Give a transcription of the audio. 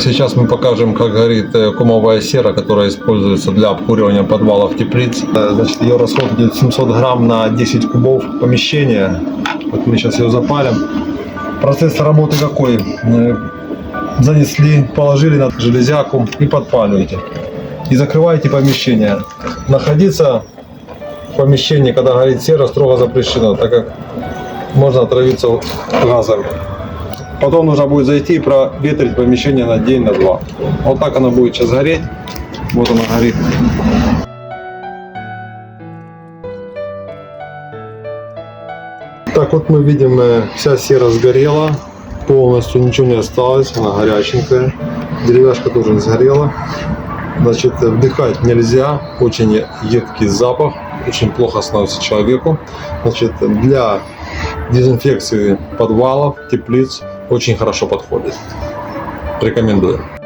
Сейчас мы покажем, как горит э, кумовая сера, которая используется для обкуривания подвалов теплиц. Э, Значит, ее расход идет 700 грамм на 10 кубов помещения. Вот мы сейчас ее запалим. Процесс работы какой? Э, Занесли, положили на железяку и подпаливаете. И закрываете помещение. Находиться в помещении, когда горит сера, строго запрещено, так как можно отравиться газом. Потом нужно будет зайти и проветрить помещение на день, на два. Вот так оно будет сейчас гореть. Вот оно горит. Так вот мы видим, э, вся сера сгорела. Полностью ничего не осталось. Она горяченькая. Деревяшка тоже сгорела. Значит, э, вдыхать нельзя. Очень едкий запах. Очень плохо становится человеку. Значит, для дезинфекции подвалов, теплиц очень хорошо подходит. Рекомендую.